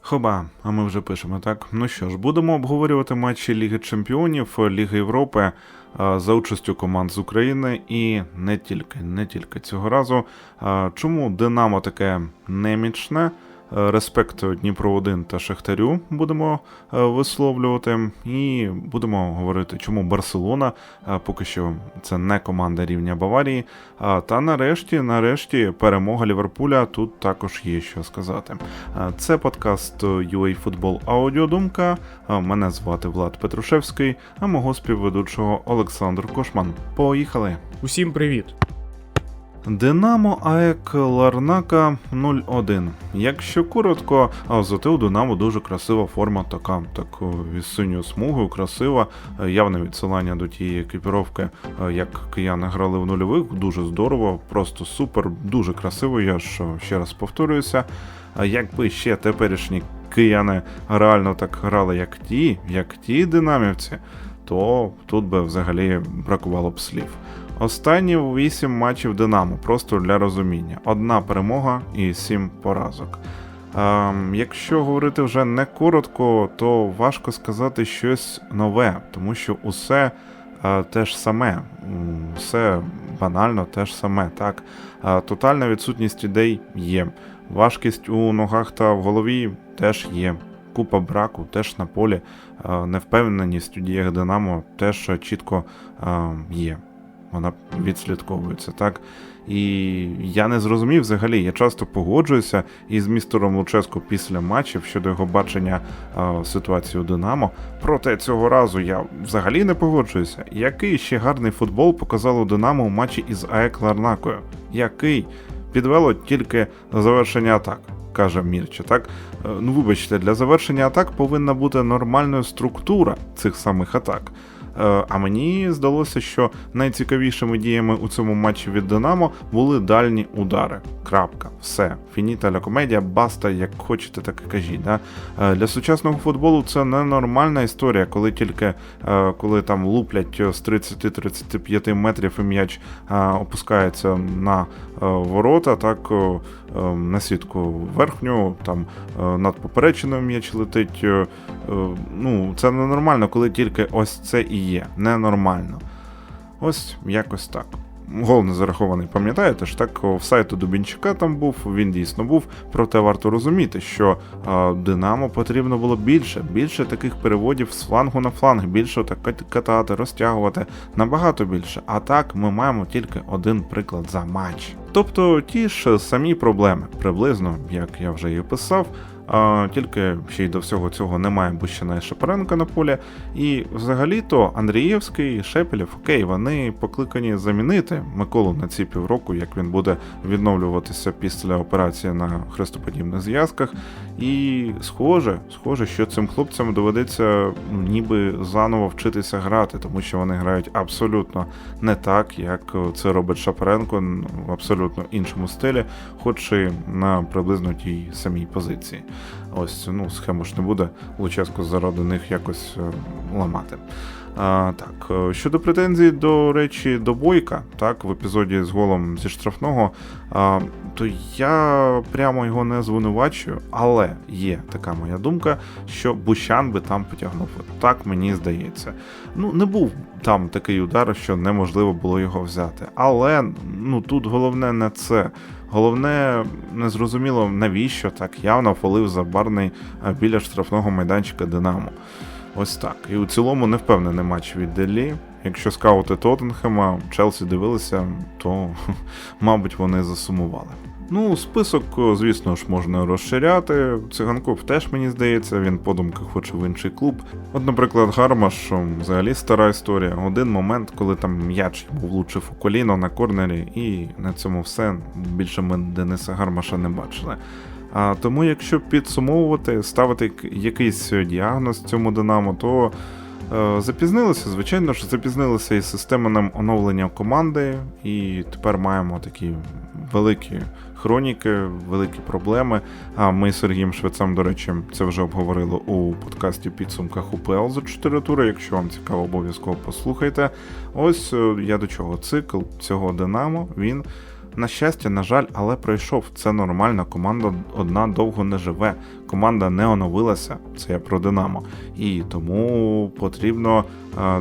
Хоба, а ми вже пишемо, так? Ну що ж, будемо обговорювати матчі Ліги Чемпіонів, Ліги Європи за участю команд з України і не тільки, не тільки цього разу. Чому Динамо таке немічне? Е, Респект Дніпро 1 та Шахтарю будемо е, висловлювати, і будемо говорити, чому Барселона е, поки що це не команда рівня Баварії. Та нарешті, нарешті, перемога Ліверпуля тут також є що сказати. Це подкаст UA Футбол Аудіодумка. Мене звати Влад Петрушевський, а мого співведучого Олександр Кошман. Поїхали! Усім привіт! Динамо АЕК Ларнака 0-1. Якщо коротко, а зате у Динамо дуже красива форма, така так із синьою смугою, красива, е, явне відсилання до тієї екіпіровки, е, як кияни грали в нульових. Дуже здорово, просто супер, дуже красиво. Я ж ще раз повторююся. Якби ще теперішні кияни реально так грали, як ті, як ті динамівці, то тут би взагалі бракувало б слів. Останні 8 матчів Динамо, просто для розуміння. Одна перемога і 7 поразок. Ем, якщо говорити вже не коротко, то важко сказати щось нове, тому що усе е, те ж саме, все банально те ж саме. Так, Е, тотальна відсутність ідей є. Важкість у ногах та в голові теж є. Купа браку теж на полі. Е, Невпевненість у діях Динамо теж чітко е, є вона відслідковується, так? І я не зрозумів взагалі. Я часто погоджуюся із містером Луческо після матчів щодо його бачення е, ситуації у Динамо. Проте цього разу я взагалі не погоджуюся. Який ще гарний футбол показало Динамо у матчі із АЕК Ларнакою? Який? Підвело тільки завершення атак. Каже Мірча, так? Е, Ну, вибачте, для завершення атак повинна бути нормальна структура цих самих атак. Е, А мені здалося, що найцікавішими діями у цьому матчі від Динамо були дальні удари. Крапка, все. Фініта ля комедія, баста, як хочете, так і кажіть. Да? Е, Для сучасного футболу це ненормальна історія, коли тільки е, коли там луплять з 30-35 метрів і м'яч опускається на ворота, так на сітку верхню, там над поперечиною м'яч летить. Ну, це ненормально, коли тільки ось це і є. Ненормально. Ось якось так. Гол не зарахований, пам'ятаєте ж так, офсайт у Дубінчука там був, він дійсно був. Проте варто розуміти, що е, Динамо потрібно було більше, більше таких переводів з флангу на фланг, більше так катати, розтягувати, набагато більше. А так ми маємо тільки один приклад за матч. Тобто ті ж самі проблеми, приблизно, як я вже і описав. Тільки ще й до всього цього немає Бущина і Шапаренка на полі. І взагалі-то Андрієвський, Шепелєв, окей, вони покликані замінити Миколу на ці півроку, як він буде відновлюватися після операції на хрестоподібних зв'язках. І схоже, схоже, що цим хлопцям доведеться ну, ніби заново вчитися грати, тому що вони грають абсолютно не так, як це робить Шапаренко ну, в абсолютно іншому стилі, хоч і на приблизно тій самій позиції. Ось ну схему ж не буде Луческо заради них якось е, ламати. А, так, е, щодо претензій, до речі, до Бойка, так, в епізоді з голом зі штрафного, а, то я прямо його не звинувачую, але є така моя думка, що Бущан би там потягнув. Так мені здається. Ну, не був там такий удар, що неможливо було його взяти. Але ну тут головне не це. Головне, незрозуміло, навіщо так явно фолив забарний а, біля штрафного майданчика Динамо. Ось так. І у цілому не впевнений матч від Делі. Якщо скаути Тоттенхема, Челсі дивилися, то, мабуть, вони засумували. Ну, список, звісно ж, можна розширяти. Циганков теж мені здається, він подумки хоче в інший клуб. От, наприклад, Гармаш взагалі стара історія. Один момент, коли там м'яч йому влучив у коліно на корнері, і на цьому все. Більше ми Дениса Гармаша не бачили. А тому, якщо підсумовувати, ставити якийсь діагноз цьому Динамо, то е, запізнилися, звичайно ж, запізнилися із системним оновленням команди, і тепер маємо такі великі хроніки, великі проблеми. А ми з Сергієм Швецем, до речі, це вже обговорили у подкасті підсумках УПЛ за 4 тури. Якщо вам цікаво, обов'язково послухайте. Ось е, я до чого. Цикл цього Динамо він На щастя, на жаль, але пройшов. Це нормально. Команда одна довго не живе. Команда не оновилася. Це я про Динамо. І тому потрібно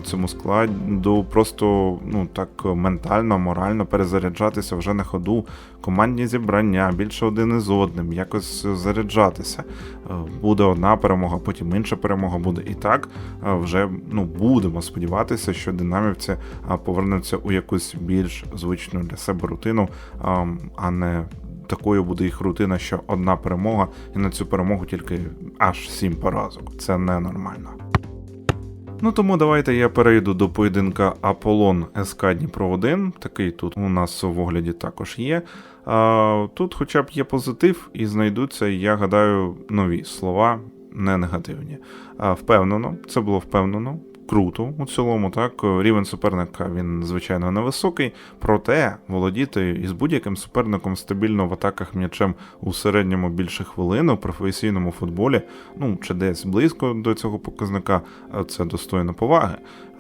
цьому складу просто ну так ментально, морально перезаряджатися вже на ходу. Командні зібрання більше один із одним, якось заряджатися. Е, Буде одна перемога, потім інша перемога буде. І так е, вже ну будемо сподіватися, що динамівці е, повернуться у якусь більш звичну для себе рутину, а не такою буде їх рутина, що одна перемога, і на цю перемогу тільки аж сім поразок. Це ненормально. Ну тому давайте я перейду до поєдинка Аполлон СК Дніпро 1. Такий тут у нас в огляді також є. А, тут хоча б є позитив, і знайдуться, я гадаю, нові слова, не негативні. А, впевнено, це було впевнено. Круто у цілому, так рівень суперника він звичайно невисокий, проте володіти із будь-яким суперником стабільно в атаках м'ячем у середньому більше хвилин у професійному футболі, ну чи десь близько до цього показника, це достойно поваги.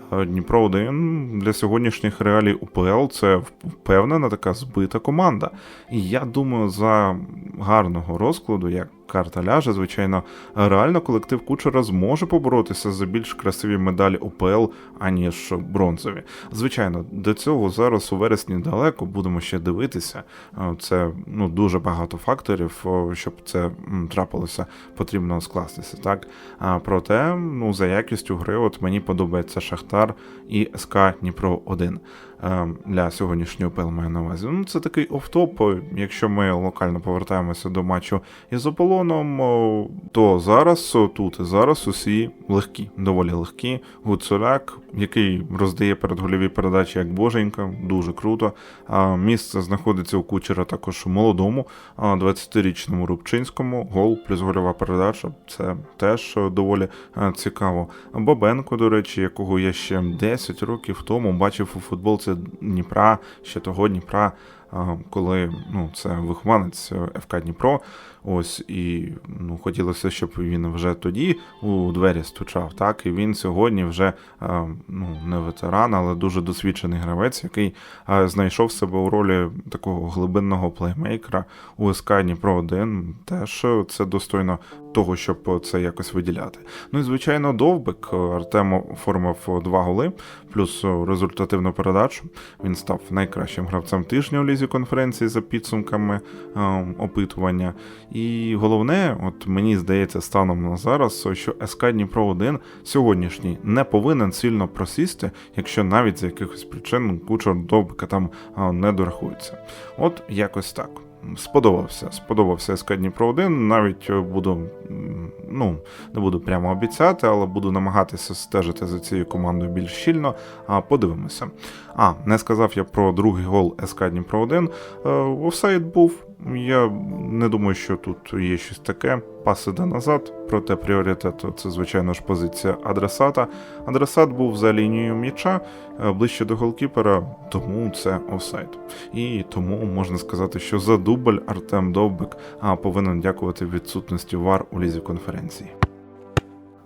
А Дніпро 1 для сьогоднішніх реалій УПЛ це впевнена така збита команда. І я думаю, за гарного розкладу, як карта ляже, звичайно, реально колектив Кучера зможе поборотися за більш красиві медалі УПЛ, аніж бронзові. Звичайно, до цього зараз у вересні далеко будемо ще дивитися. Е, Це ну дуже багато факторів, щоб це трапилося, потрібно скластися. Так проте, ну за якістю гри, от мені подобається Шахтар і СК Дніпро 1 е, для сьогоднішнього УПЛ маю на увазі. Ну, це такий офтоп. Якщо ми локально повертаємося до матчу із Аполлоном, о, то зараз тут і зараз усі легкі, доволі легкі. Гуцуляк, який роздає передгольові передачі як боженька, дуже круто. Місце знаходиться у кучера також у молодому, 20-річному Рубчинському. Гол плюс гольова передача. Це теж доволі е, цікаво. Бабенко, до речі, якого я ще 10 років тому бачив у футболці Дніпра, ще того Дніпра, коли ну, це вихованець е, ФК Дніпро. Ось і ну, хотілося, щоб він вже тоді у двері стучав. Так, і він сьогодні вже е, ну, не ветеран, але дуже досвідчений гравець, який е, знайшов себе у ролі такого глибинного плеймейкера у СК Дніпро 1. Теж е, це достойно того, щоб це якось виділяти. Ну і звичайно, довбик Артем оформив два голи, плюс результативну передачу. Він став найкращим гравцем тижня у лізі конференції за підсумками опитування. І головне, от мені здається, станом на зараз, що СК Дніпро 1 сьогоднішній не повинен сильно просісти, якщо навіть з якихось причин кучер довбика там не дорахується. От якось так. Сподобався, сподобався СК Дніпро 1. Навіть е, буду, ну, не буду прямо обіцяти, але буду намагатися стежити за цією командою більш щільно. А подивимося. А, не сказав я про другий гол СК Дніпро 1. Е, Офсайд був. Я не думаю, що тут є щось таке. Пас іде назад, проте пріоритет це, звичайно ж, позиція адресата. Адресат був за лінією м'яча е, ближче до голкіпера, тому це офсайд. І тому можна сказати, що за дубль Артем Довбик повинен дякувати відсутності ВАР у лізі конференції.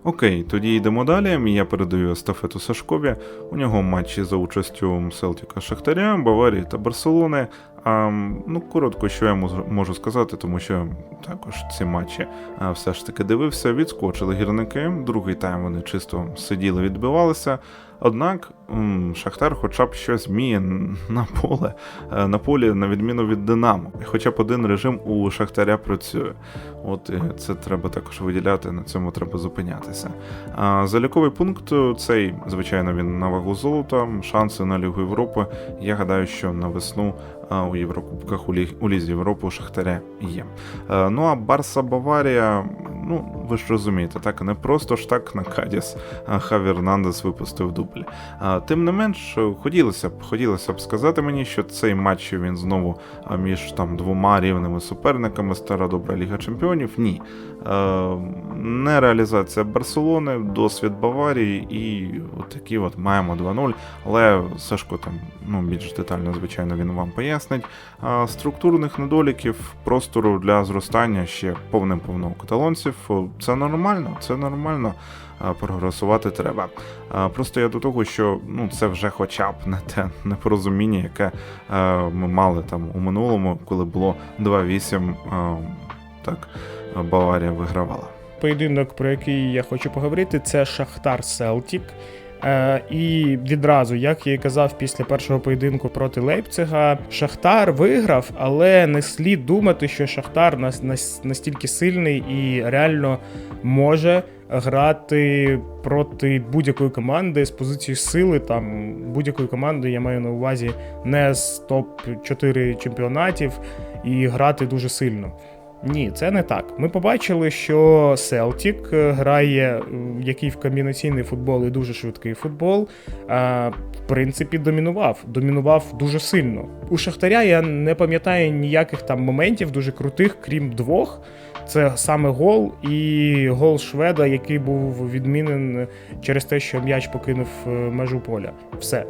Окей, тоді йдемо далі. Я передаю естафету Сашкові. У нього матчі за участю Селтіка Шахтаря, Баварії та Барселони. А, ну, коротко, що я можу- сказати, тому що також ці матчі все ж таки дивився. Відскочили гірники. Другий тайм вони чисто сиділи, відбивалися. Однак Шахтар хоча б щось вміє на поле, е, на полі, на відміну від Динамо. Хоча б один режим у Шахтаря працює. От і це треба також виділяти, на цьому треба зупинятися. А, заліковий пункт е, цей, звичайно, він на вагу золота, шанси на Лігу Європи. Я гадаю, що на весну у Єврокубках у, Ліг, у Лізі Європи у Шахтаря є. Е, ну а Барса Баварія, ну ви ж розумієте, так не просто ж так на Кадіс а, Хаві Ернандес випустив дубль. Тим не менш, хотілося б, хотілося б сказати мені, що цей матч він знову між там двома рівними суперниками, стара добра Ліга Чемпіонів. Ні. Е, не реалізація Барселони, досвід Баварії, і от такі от маємо 2-0. Але Сашко там ну, більш детально, звичайно, він вам пояснить. Структурних недоліків, простору для зростання ще повним повно каталонців. Це нормально, це нормально. Прогресувати треба. Просто я до того, що ну це вже хоча б не те непорозуміння, яке ми мали там у минулому, коли було 2-8, е, так Баварія вигравала. Поєдинок, про який я хочу поговорити, це Шахтар Селтік. Е, і відразу, як я і казав після першого поєдинку проти Лейпцига, Шахтар виграв, але не слід думати, що Шахтар нас, нас настільки сильний і реально може грати проти будь-якої команди з позиції сили. Там будь-якої команди я маю на увазі не з топ 4 чемпіонатів і грати дуже сильно. Ні, це не так. Ми побачили, що Селтік грає, е, який в комбінаційний футбол і дуже швидкий футбол. е, В принципі, домінував. Домінував дуже сильно. У Шахтаря я не пам'ятаю ніяких там моментів дуже крутих, крім двох. Це саме гол і гол Шведа, який був відмінен через те, що м'яч покинув е, межу поля. Все.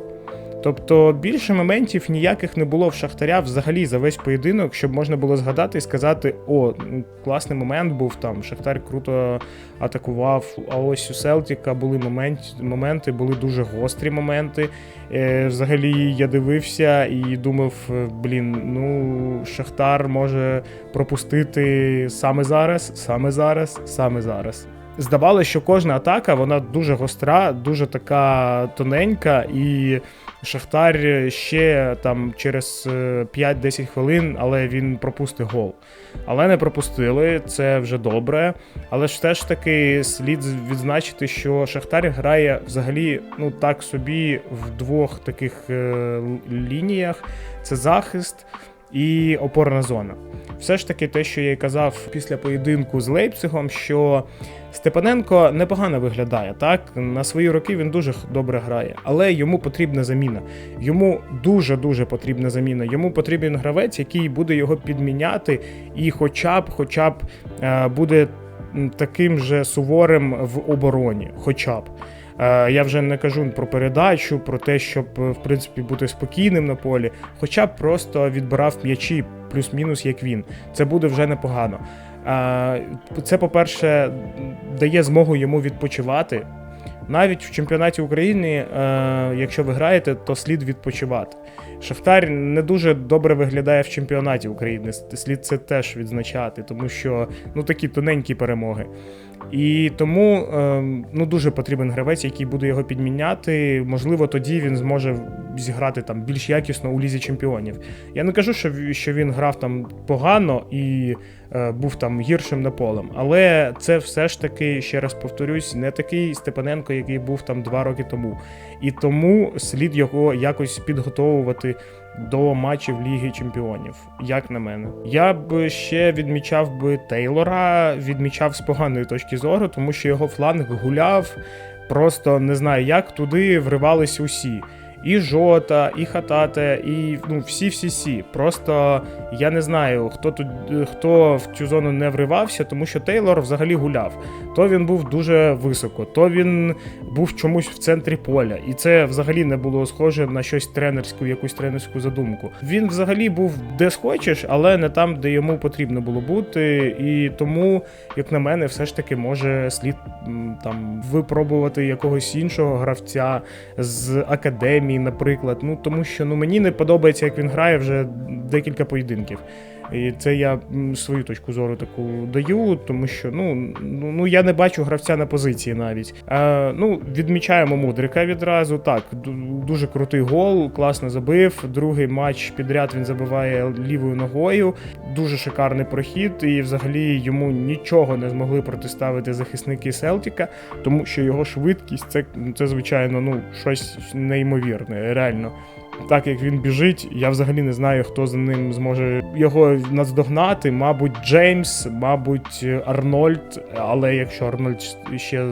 Тобто більше моментів ніяких не було в Шахтаря взагалі за весь поєдинок, щоб можна було згадати і сказати: о, ну, класний момент був там. Шахтар круто атакував. А ось у Селтіка були момент, моменти, були дуже гострі моменти. Е, взагалі я дивився і думав: е, блін, ну Шахтар може пропустити саме зараз, саме зараз, саме зараз. Здавалося, що кожна атака вона дуже гостра, дуже така тоненька, і Шахтар ще там через е, 5-10 хвилин, але він пропустить гол. Але не пропустили, це вже добре. Але ж теж таки слід відзначити, що Шахтар грає взагалі ну так собі в двох таких е, лініях: це захист і опорна зона. Все ж таки, те, що я й казав після поєдинку з Лейпцигом, що Степаненко непогано виглядає, так на свої роки він дуже добре грає, але йому потрібна заміна. Йому дуже дуже потрібна заміна. Йому потрібен гравець, який буде його підміняти, і, хоча б, хоча б е, буде таким же суворим в обороні. Хоча б. Е, Я вже не кажу про передачу, про те, щоб е, в принципі бути спокійним на полі, хоча б просто відбирав м'ячі плюс-мінус, як він. Це буде вже непогано. Це, по-перше, дає змогу йому відпочивати. Навіть в чемпіонаті України, е, якщо ви граєте, то слід відпочивати. Шахтар не дуже добре виглядає в чемпіонаті України. Слід це теж відзначати, тому що ну такі тоненькі перемоги. І тому е, ну, дуже потрібен гравець, який буде його підміняти. Можливо, тоді він зможе зіграти там більш якісно у лізі чемпіонів. Я не кажу, що, він грав там погано і був там гіршим на полем. Але це все ж таки, ще раз повторюсь, не такий Степаненко, який був там два роки тому. І тому слід його якось підготовувати до матчів Ліги Чемпіонів, як на мене. Я б ще відмічав би Тейлора, відмічав з поганої точки зору, тому що його фланг гуляв. Просто не знаю, як туди вривались усі. І Жота, і Хатате, і ну всі-всі-всі. Просто я не знаю, хто тут хто в цю зону не вривався, тому що Тейлор взагалі гуляв. То він був дуже високо, то він був чомусь в центрі поля, і це взагалі не було схоже на щось тренерську, якусь тренерську задумку. Він взагалі був де схочеш, але не там, де йому потрібно було бути. І тому, як на мене, все ж таки може слід там випробувати якогось іншого гравця з академії, наприклад. Ну тому що ну мені не подобається, як він грає вже декілька поєдинків. І це я свою точку зору таку даю, тому що ну, ну, ну я не бачу гравця на позиції навіть. Е, ну, відмічаємо Мудрика відразу. Так, дуже крутий гол, класно забив. Другий матч підряд він забиває лівою ногою. Дуже шикарний прохід, і взагалі йому нічого не змогли протиставити захисники Селтіка, тому що його швидкість це, це звичайно, ну щось неймовірне, реально. Так як він біжить, я взагалі не знаю, хто за ним зможе його наздогнати. Мабуть, Джеймс, мабуть, Арнольд. Але якщо Арнольд ще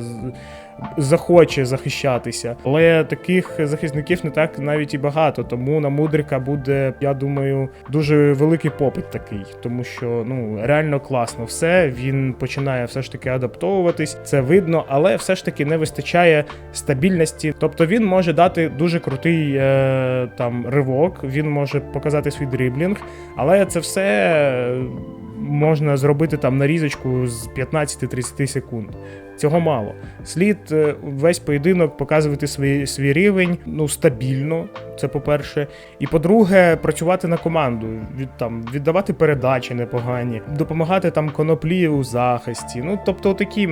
захоче захищатися. Але таких захисників не так навіть і багато. Тому на Мудрика буде, я думаю, дуже великий попит такий, тому що ну реально класно все. Він починає все ж таки адаптовуватись, це видно, але все ж таки не вистачає стабільності. Тобто він може дати дуже крутий е, там ривок, він може показати свій дриблінг, але це все. е, можна зробити там нарізочку з 15-30 секунд. Цього мало. Слід е, весь поєдинок показувати свій, свій рівень ну, стабільно, це по-перше. І по-друге, працювати на команду, від, там, віддавати передачі непогані, допомагати там коноплі у захисті. Ну, тобто такі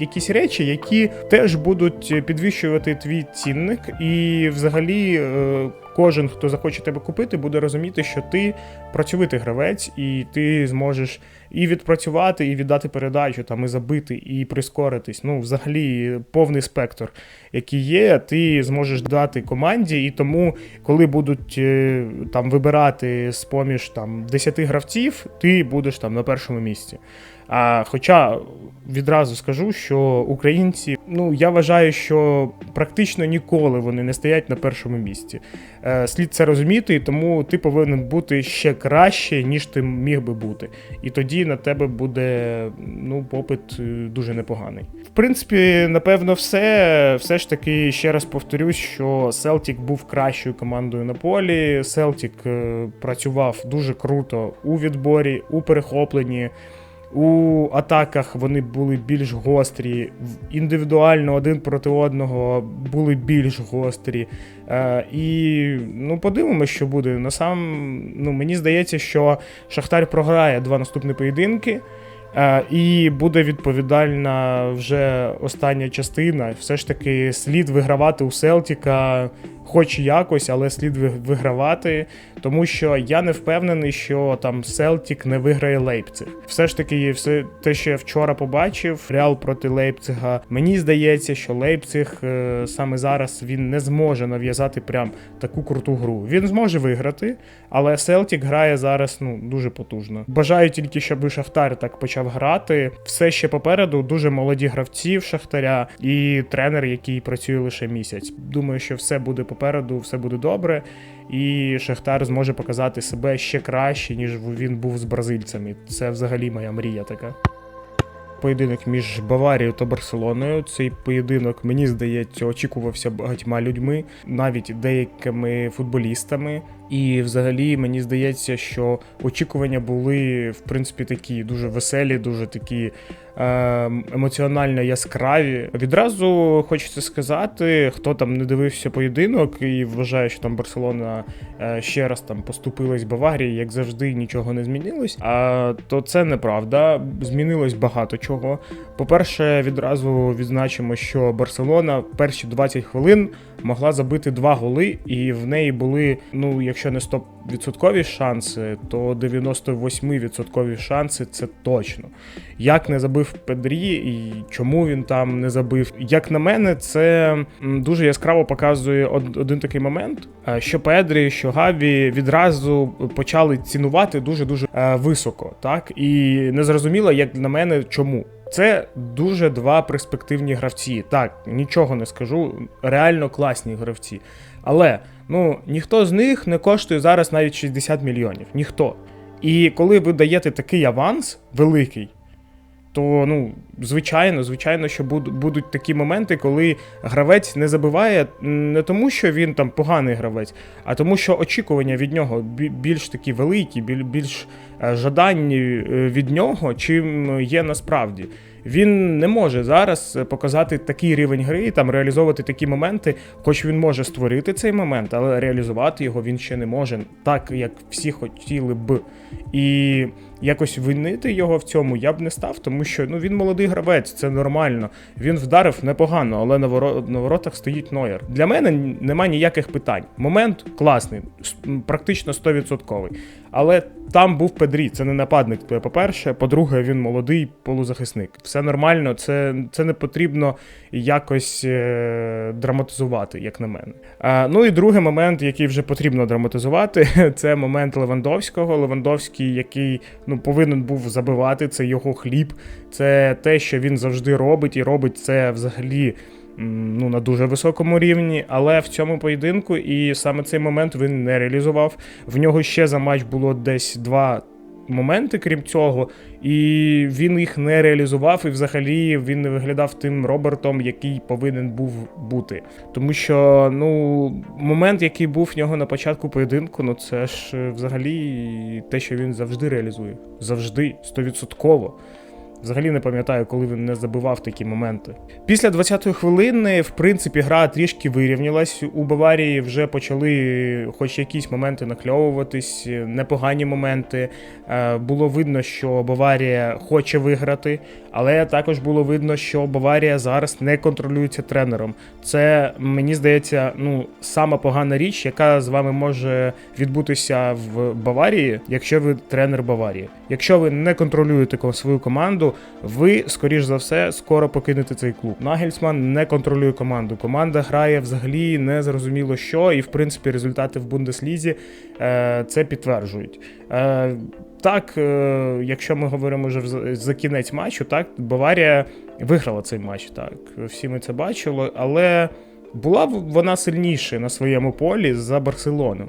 якісь речі, які теж будуть підвищувати твій цінник, і взагалі е, кожен, хто захоче тебе купити, буде розуміти, що ти працьовитий гравець, і ти зможеш і відпрацювати, і віддати передачу, там, і забити, і прискоритись. Ну, взагалі, повний спектр, який є, ти зможеш дати команді, і тому, коли будуть е, там вибирати з поміж там 10 гравців, ти будеш там на першому місці. А хоча відразу скажу, що українці, ну я вважаю, що практично ніколи вони не стоять на першому місці. Е, слід це розуміти, і тому ти повинен бути ще краще, ніж ти міг би бути. І тоді на тебе буде ну, попит е, дуже непоганий. В принципі, напевно, все. Все ж таки, ще раз повторюсь, що Селтік був кращою командою на полі. Селтік працював дуже круто у відборі, у перехопленні. У атаках вони були більш гострі, індивідуально один проти одного були більш гострі. Е, і ну, подивимося, що буде. Насам, ну, мені здається, що Шахтар програє два наступні поєдинки. Е, і буде відповідальна вже остання частина. Все ж таки, слід вигравати у Селтіка, хоч якось, але слід вигравати, тому що я не впевнений, що там Селтік не виграє Лейпциг. Все ж таки, все те, що я вчора побачив, Реал проти Лейпцига. Мені здається, що Лейпциг е, саме зараз він не зможе нав'язати прям таку круту гру. Він зможе виграти, але Селтік грає зараз ну дуже потужно. Бажаю тільки, щоб Шахтар так почав грати. Все ще попереду дуже молоді гравці в Шахтаря і тренер, який працює лише місяць. Думаю, що все буде попереду, все буде добре. І Шахтар зможе показати себе ще краще, ніж він був з бразильцями. Це взагалі моя мрія така. Поєдинок між Баварією та Барселоною. Цей поєдинок, мені здається, очікувався багатьма людьми, навіть деякими футболістами. І взагалі мені здається, що очікування були в принципі такі дуже веселі, дуже такі е, емоціонально яскраві. Відразу хочеться сказати, хто там не дивився поєдинок і вважає, що там Барселона е, ще раз там поступилась Баварії, як завжди, нічого не змінилось. А то це неправда. Змінилось багато чого. По-перше, відразу відзначимо, що Барселона в перші 20 хвилин могла забити два голи, і в неї були, ну, якщо не 100% шанси, то 98% шанси це точно. Як не забив Педрі і чому він там не забив. Як на мене, це дуже яскраво показує один такий момент, е, що Педрі, що Гаві відразу почали цінувати дуже дуже високо, так і не зрозуміло, як на мене, чому. Це дуже два перспективні гравці. Так, нічого не скажу, реально класні гравці. Але ну ніхто з них не коштує зараз навіть 60 мільйонів. Ніхто. І коли ви даєте такий аванс великий, то ну, звичайно, звичайно, що будуть такі моменти, коли гравець не забиває не тому, що він там поганий гравець, а тому, що очікування від нього більш такі великі, більш е, жадані е, від нього, чим є насправді. Він не може зараз е, показати такий рівень гри, там реалізовувати такі моменти, хоч він може створити цей момент, але реалізувати його він ще не може, так як всі хотіли б. І якось винити його в цьому я б не став, тому що ну він молодий гравець, це нормально. Він вдарив непогано, але на, воро... воротах стоїть Нойер. Для мене нема ніяких питань. Момент класний, практично 100%. Але там був Педрі, це не нападник. По-перше, по-друге, він молодий полузахисник. Все нормально, це, це не потрібно якось е, драматизувати, як на мене. А, ну і другий момент, який вже потрібно драматизувати, це момент Левандовського. Левандовський, який ну, повинен був забивати, це його хліб, це те, що він завжди робить, і робить це взагалі. Ну, на дуже високому рівні, але в цьому поєдинку і саме цей момент він не реалізував. В нього ще за матч було десь два моменти, крім цього, і він їх не реалізував, і взагалі він не виглядав тим Робертом, який повинен був бути. Тому що ну, момент, який був в нього на початку поєдинку, ну це ж е, взагалі те, що він завжди реалізує. Завжди, стовідсотково. Взагалі не пам'ятаю, коли він не забивав такі моменти. Після 20-ї хвилини, в принципі, гра трішки вирівнялась. У Баварії вже почали хоч якісь моменти накльовуватись, непогані моменти. Е, Було видно, що Баварія хоче виграти, але також було видно, що Баварія зараз не контролюється тренером. Це мені здається, ну сама погана річ, яка з вами може відбутися в Баварії, якщо ви тренер Баварії. Якщо ви не контролюєте свою команду, ви скоріш за все скоро покинете цей клуб. Нагельсман не контролює команду. Команда грає взагалі не зрозуміло що, і в принципі результати в Бундеслізі е, це підтверджують. Е, так, е, якщо ми говоримо вже за, кінець матчу, так Баварія виграла цей матч. Так, всі ми це бачили, але була вона сильніше на своєму полі за Барселону.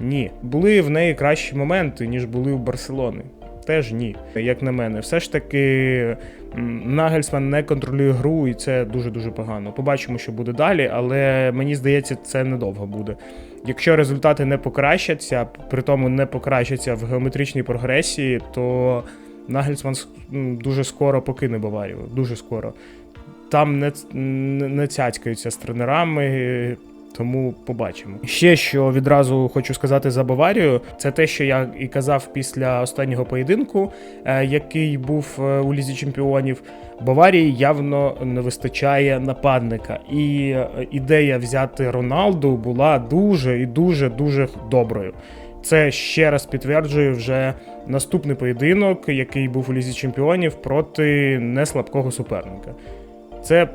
Ні, були в неї кращі моменти, ніж були у Барселони. Теж ні, як на мене. Все ж таки Нагельсман не контролює гру, і це дуже-дуже погано. Побачимо, що буде далі, але мені здається, це недовго буде. Якщо результати не покращаться, при тому не покращаться в геометричній прогресії, то Нагельсман дуже скоро покине Баварію. Дуже скоро. Там не, не, не цяцькаються з тренерами. Тому побачимо. Ще що відразу хочу сказати за Баварію, це те, що я і казав після останнього поєдинку, е, який був е, у лізі чемпіонів. Баварії явно не вистачає нападника, і е, ідея взяти Роналду була дуже і дуже дуже доброю. Це ще раз підтверджує вже наступний поєдинок, який був у лізі чемпіонів проти неслабкого суперника. Це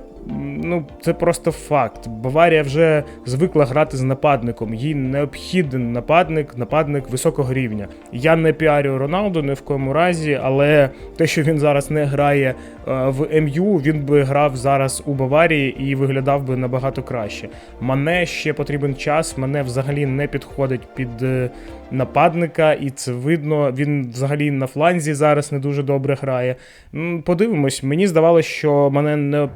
ну, це просто факт. Баварія вже звикла грати з нападником. Їй необхіден нападник, нападник високого рівня. Я не піарю Роналду ні в коєму разі, але те, що він зараз не грає е, в МЮ, він би грав зараз у Баварії і виглядав би набагато краще. Мане ще потрібен час. Мене взагалі не підходить під е, нападника, і це видно. Він взагалі на фланзі зараз не дуже добре грає. Подивимось, мені здавалося, що мене не,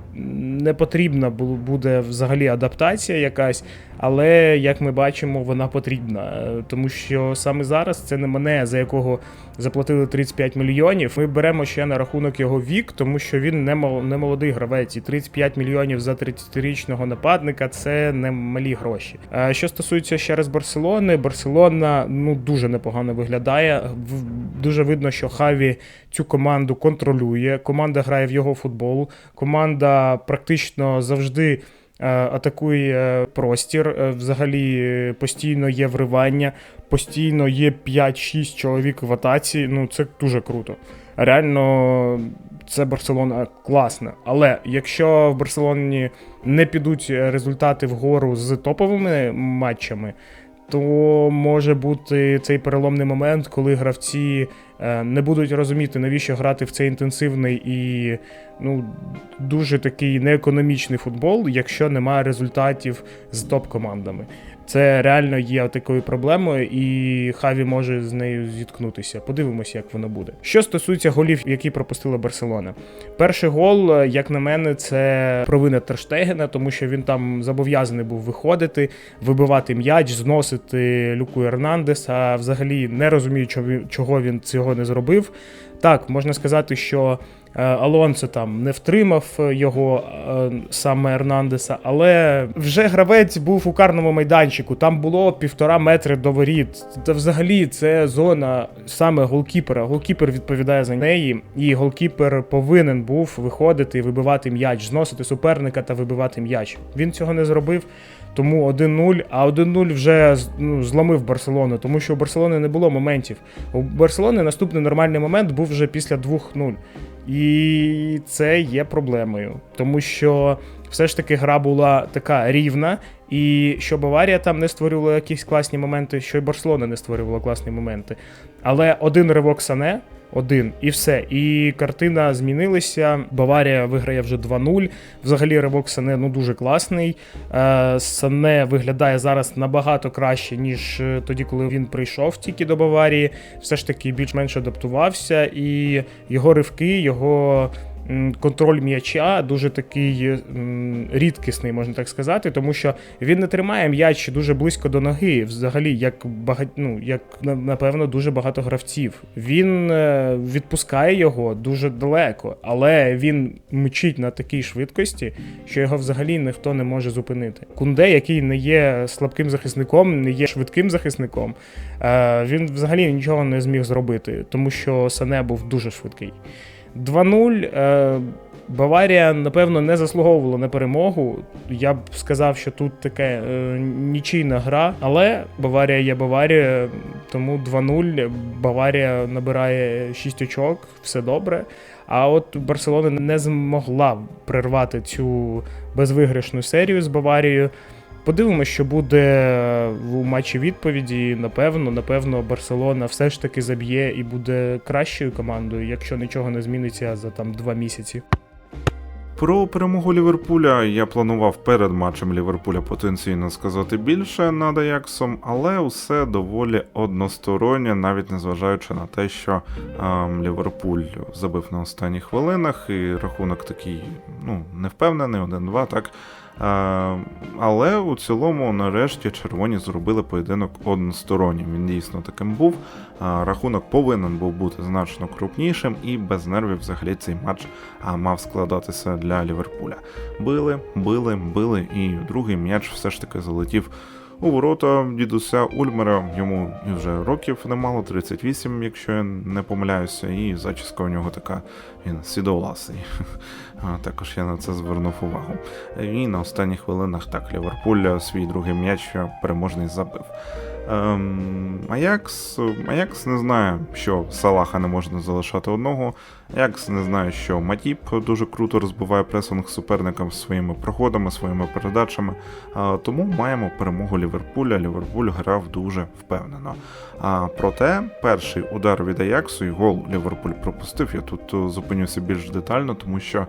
не потрібна буде взагалі адаптація якась, але як ми бачимо, вона потрібна. Тому що саме зараз це не мене, за якого заплатили 35 мільйонів. Ми беремо ще на рахунок його вік, тому що він не, мол, не молодий гравець. І 35 мільйонів за 30-річного нападника це не малі гроші. Що стосується ще раз Барселони, Барселона ну дуже непогано виглядає. Дуже видно, що Хаві цю команду контролює. Команда грає в його футбол. Команда практично завжди. Е, Атакує простір, е, взагалі е, постійно є вривання, постійно є 5-6 чоловік в атаці. Ну це дуже круто. Реально, це Барселона класна. Але якщо в Барселоні не підуть результати вгору з топовими матчами, то може бути цей переломний момент, коли гравці е, не будуть розуміти, навіщо грати в цей інтенсивний і ну, дуже такий неекономічний футбол, якщо немає результатів з топ-командами. Це реально є такою проблемою, і Хаві може з нею зіткнутися. Подивимося, як воно буде. Що стосується голів, які пропустила Барселона. Перший гол, як на мене, це провина Терштегена, тому що він там зобов'язаний був виходити, вибивати м'яч, зносити Люку Ернандеса. Взагалі не розумію, чого він цього не зробив. Так, можна сказати, що е, Алонсо там не втримав е, його е, саме Ернандеса, але вже гравець був у карному майданчику. Там було півтора метри до воріт. Та взагалі це зона саме голкіпера. Голкіпер відповідає за неї, і голкіпер повинен був виходити і вибивати м'яч, зносити суперника та вибивати м'яч. Він цього не зробив. Тому 1-0, а 1-0 вже ну, зломив Барселону, тому що у Барселони не було моментів. У Барселони наступний нормальний момент був вже після 2-0. І це є проблемою, тому що все ж таки гра була така рівна, і що Баварія там не створювала якісь класні моменти, що і Барселона не створювала класні моменти. Але один ривок Сане 1 і все. І картина змінилася. Баварія виграє вже 2-0. Взагалі ривок Сане ну дуже класний. Е, Сане виглядає зараз набагато краще, ніж е, тоді, коли він прийшов тільки до Баварії. Все ж таки більш-менш адаптувався, і його ривки, його. Контроль м'яча дуже такий рідкісний, можна так сказати, тому що він не тримає м'яч дуже близько до ноги, взагалі, як багать, ну, як напевно дуже багато гравців. Він е, відпускає його дуже далеко, але він мчить на такій швидкості, що його взагалі ніхто не може зупинити. Кунде, який не є слабким захисником, не є швидким захисником, е, він взагалі нічого не зміг зробити, тому що Сане був дуже швидкий. 2-0. Е, Баварія, напевно, не заслуговувала на перемогу. Я б сказав, що тут таке е, нічийна гра, але Баварія є Баварія, тому 2-0. Баварія набирає 6 очок, все добре. А от Барселона не змогла прервати цю безвиграшну серію з Баварією. Подивимося, що буде у матчі відповіді. Напевно, напевно, Барселона все ж таки заб'є і буде кращою командою, якщо нічого не зміниться за там два місяці. Про перемогу Ліверпуля я планував перед матчем Ліверпуля потенційно сказати більше над Аяксом, але все доволі одностороннє, навіть незважаючи на те, що ем, Ліверпуль забив на останніх хвилинах, і рахунок такий ну, невпевнений, 1-2, так. Е, але у цілому, нарешті, червоні зробили поєдинок одностороннім. Він дійсно таким був. Е, рахунок повинен був бути значно крупнішим, і без нервів взагалі цей матч мав складатися для Ліверпуля. Били, били, били, і другий м'яч все ж таки залетів у ворота дідуся Ульмера. Йому вже років немало, 38, якщо я не помиляюся, і зачіска у нього така, він сідовласий. Також я на це звернув увагу. І на останніх хвилинах так Ліверпуль свій другий м'яч переможний забив. Ем, Аякс, Аякс не знає, що Салаха не можна залишати одного. Аякс не знає, що Матіп дуже круто розбиває пресинг суперникам своїми проходами, своїми передачами. Тому маємо перемогу Ліверпуля. Ліверпуль грав дуже впевнено. А, проте перший удар від Аяксу і гол Ліверпуль пропустив. Я тут е, зупинюся більш детально, тому що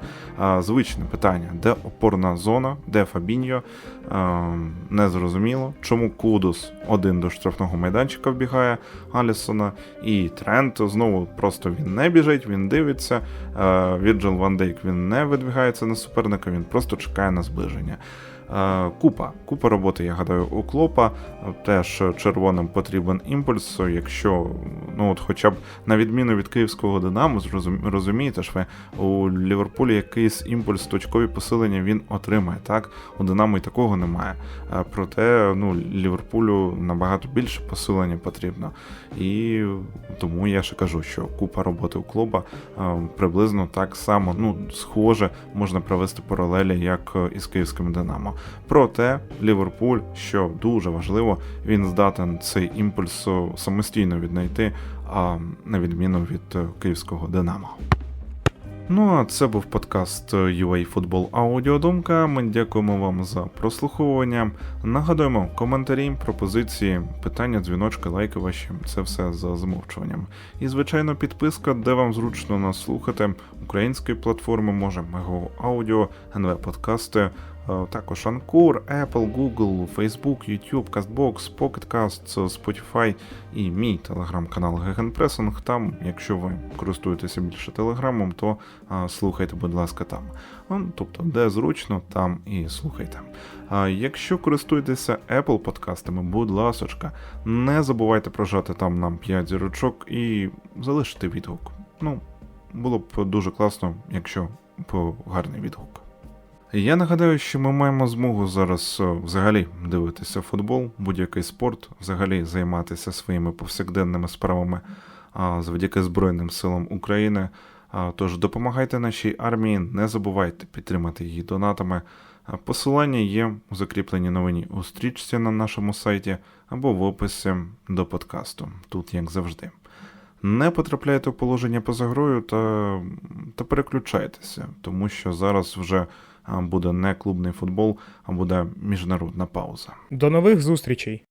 звичне питання: де опорна зона, де Фабіньо? А, незрозуміло. Чому Кудус один до штрафного майданчика вбігає Алісона, і Трент знову просто він не біжить, він дивиться. Е, Віджил Ван Дейк він не видвигається на суперника, він просто чекає на зближення. Е, Купа. Купа роботи, я гадаю, у Клопа. Теж червоним потрібен імпульс. Якщо, ну от хоча б на відміну від київського Динамо, розумієте ж ви, у Ліверпулі якийсь імпульс, точкові посилення він отримає. Так, у Динамо і такого немає. Е, Проте ну, Ліверпулю набагато більше посилення потрібно. І тому я ще кажу, що купа роботи у клуба е, приблизно так само, ну, схоже, можна провести паралелі, як із київським Динамо. Проте Ліверпуль, що дуже важливо, він здатен цей імпульс е, самостійно віднайти, а на відміну від е, київського Динамо. Ну а це був подкаст UA Футбол Аудіодумка. Ми дякуємо вам за прослуховування. Нагадуємо коментарі, пропозиції, питання, дзвіночки, лайки ваші. Це все за замовчуванням. І звичайно, підписка, де вам зручно нас слухати. Української платформи може Мего Аудіо, НВ Подкасти. Е, Також Анкор, Apple, Google, Facebook, YouTube, CastBox, Pocket Casts, Spotify і мій телеграм-канал Гегенпресинг. Там, якщо ви користуєтеся більше телеграмом, то а, слухайте, будь ласка, там. Ну, Тобто, де зручно, там і слухайте. Якщо користуєтеся Apple подкастами, будь ласочка, не забувайте прожати там нам 5 зірочок і залишити відгук. Ну, було б дуже класно, якщо б гарний відгук. Я нагадаю, що ми маємо змогу зараз е, взагалі дивитися футбол, будь-який спорт, взагалі займатися своїми повсякденними справами завдяки Збройним силам України. Тож допомагайте нашій армії, не забувайте підтримати її донатами. Посилання є у закріпленій новині у стрічці на нашому сайті або в описі до подкасту, тут як завжди. Не потрапляйте в положення поза грою та, та переключайтеся, тому що зараз вже буде не клубний футбол, а буде міжнародна пауза. До нових зустрічей!